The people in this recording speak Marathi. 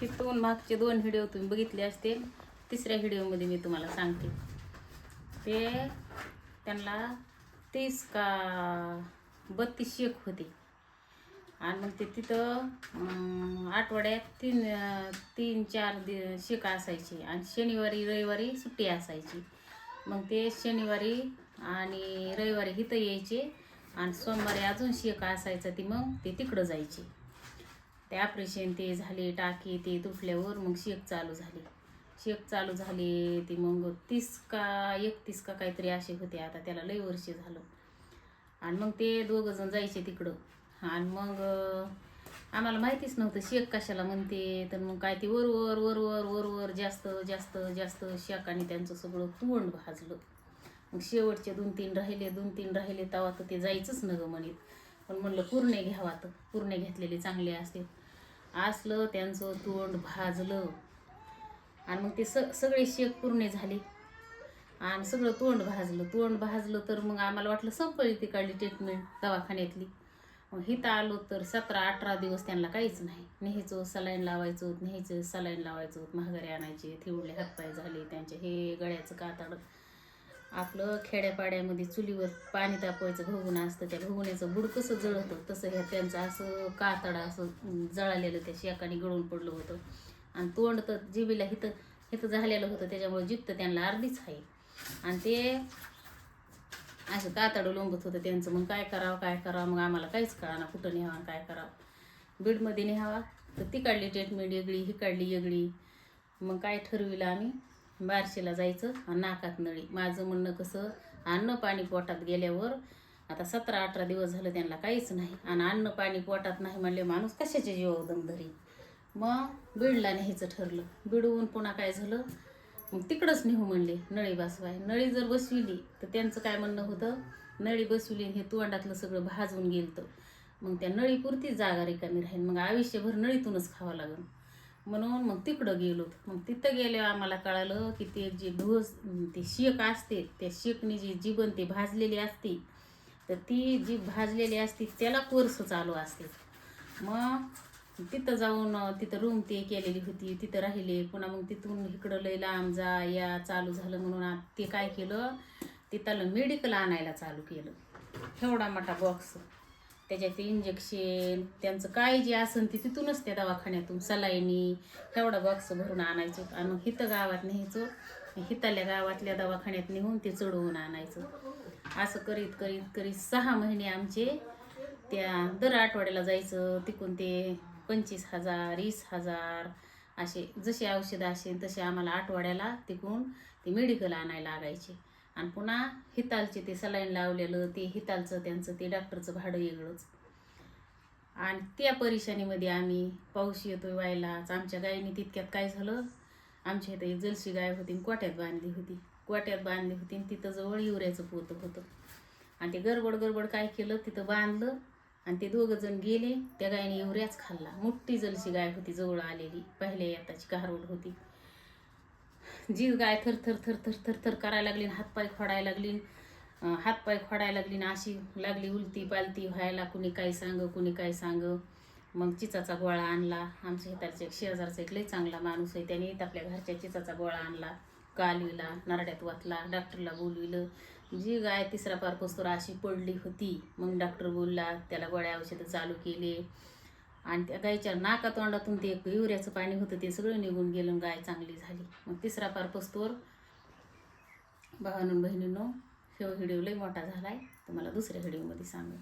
तिथून मागचे दोन व्हिडिओ तुम्ही बघितले असतील तिसऱ्या व्हिडिओमध्ये मी तुम्हाला सांगते. ते त्यांना तीस का बत्तीस शेक होते. आणि मग ते तिथं आठवड्यात तीन तीन चार दि शेक असायची आणि शनिवारी रविवारी सुट्टी असायची. मग ते शनिवारी आणि रविवारी इथं यायचे आणि सोमवारी अजून शेक असायचं ती मग ते तिकडं जायचे. ते ऑपरेशन ते झाले टाकी ते तुटल्यावर मग शेक चालू झाली. शेक चालू झाली ती मग तीस का एकतीस का काहीतरी असे होते आता त्याला लई वर्ष झालं. आणि मग ते दोघं जण जायचे तिकडं. आणि मग आम्हाला माहितीच नव्हतं शेक कशाला म्हणते. तर मग काय ते वरवर वरवर वरवर जास्त जास्त जास्त शेक आणि त्यांचं सगळं तोंड भाजलं. मग शेवटचे दोन तीन राहिले दोन तीन राहिले तेव्हा तर ते जायचंच न गं म्हणीत. पण म्हणलं पूर्णे घ्यावा तर पूर्णे घेतलेले चांगले असते असलं त्यांचं तोंड भाजलं. आणि मग ते स सगळे शेक पूर्णे झाले. आणि सगळं तोंड भाजलं. तोंड भाजलं तर मग आम्हाला वाटलं संपली ती काढली ट्रीटमेंट दवाखान्यातली. मग इथं आलो तर सतरा अठरा दिवस त्यांना काहीच नाही. न्यायचं सलाईन लावायचं होत न्यायचं सलाईन लावायचं होत. महागारी आणायचे थिवडले हातपाय झाले त्यांचे हे गळ्याचं कातड. आपलं खेड्यापाड्यामध्ये चुलीवर पाणी तापवायचं भगुणं असतं त्या भगुण्याचं बुड कसं जळतं तसं ह्या त्यांचं असं कातडा असं जळालेलं त्या शेकाने गळून पडलं होतं. आणि तोंड तर जिबीला हिथं हिथं झालेलं होतं त्याच्यामुळे जिप्त त्यांना अर्धीच आहे आणि ते असं कातडं लोंबत होतं त्यांचं. मग काय करावं काय करावं? मग आम्हाला काहीच कळा कुठं न्यावा काय करावं? बीडमध्ये न्यावा तर ती काढली ट्रीटमेंट वेगळी ही काढली वेगळी मग काय ठरविलं आम्ही? बारशीला जायचं आणि नाकात नळी. माझं म्हणणं कसं अन्न पाणी पोटात गेल्यावर आता सतरा अठरा दिवस झालं त्यांना काहीच नाही. आणि अन्न पाणी पोटात नाही म्हणले माणूस कशाचे जीव दम धरी मग बीडला न्यायचं ठरलं. बीडवून पुन्हा काय झालं? मग तिकडंच नेऊ म्हणले नळी बसवाय. नळी जर बसविली तर त्यांचं काय म्हणणं होतं? नळी बसविली आणि हे तोंडातलं सगळं भाजून गेलतं. मग त्या नळीपुरतीच जागा रिकामी राहील मग आयुष्यभर नळीतूनच खावं लागेल म्हणून मग तिकडं गेलो मग तिथं गेल्यावर आम्हाला कळालं की ते जे ढोस ते शेक असते त्या शेकनी जी जीवन ते भाजलेली असते तर ती जी भाजलेली असते त्याला कोर्स चालू असते. मग तिथं जाऊन तिथं रूम ते केलेली होती तिथं राहिले. पुन्हा मग तिथून इकडं लय लांब जा या चालू झालं म्हणून आ- ते काय केलं? तिथं मेडिकल आणायला चालू केलं. एवढा मोठा बॉक्स त्याच्यात इंजेक्शन त्यांचं काय जे असेल ते तिथूनच त्या दवाखान्यातून सलाईनी एवढा बॉक्स भरून आणायचो. आणि मग हिथं गावात न्यायचो हिताल्या गावातल्या दवाखान्यात नेऊन ते चढवून आणायचं. असं करीत करीत करीत सहा महिने आमचे त्या दर आठवड्याला जायचं. तिकून ते पंचवीस हजार वीस हजार असे जसे औषधं असेल तसे आम्हाला आठवड्याला तिकून ते मेडिकल आणायला लागायचे. आणि पुन्हा हितालचे ते सलाईन लावलेलं ते हितालचं त्यांचं ते डॉक्टरचं भाडं वेगळंच. आणि त्या परेशानीमध्ये आम्ही पाऊस येतोय व्हायलाच आमच्या गायीने तितक्यात काय झालं? आमच्या इथं एक जलशी गाय होती आणि कोट्यात बांधली होती. कोट्यात बांधली होती आणि तिथं जवळ युऱ्याचं पोतं होतं. आणि ते गडबड गडबड काय केलं? तिथं बांधलं आणि ते दोघं जण गेले. त्या गायीने युऱ्याच खाल्ला. मोठी जलशी गाय होती जवळ आलेली. पहिल्या याताची कारवड होती. जी गाय थर थर थर थर थर थर करायला लागली हातपाय खोडायला लागली हातपाय खोडायला लागली ना अशी लागली उलती पालती व्हायला कुणी काय सांग कुणी काय सांग. मग चिचाचा गोळा आणला. आमच्या हितालच्या एक शेजारचा एक लई चांगला माणूस आहे. त्याने आपल्या घरच्या चिचाचा गोळा आणला. कालविला नारड्यात वाचला डॉक्टरला बोलविलं. जी गाय तिसरा पारपस्तोर अशी पडली होती मग डॉक्टर बोलला त्याला गोळ्या औषधं चालू केले. आणि त्या गायच्या नाका तोंडातून ते एक युऱ्याचं पाणी होतं ते सगळं निघून गेलं गाय चांगली झाली. मग तिसरा पारपस्तोर भावानं बहिणीनो हे व्हिडिओ लई मोठा झाला आहे तुम्हाला दुसऱ्या व्हिडिओमध्ये सांगेन.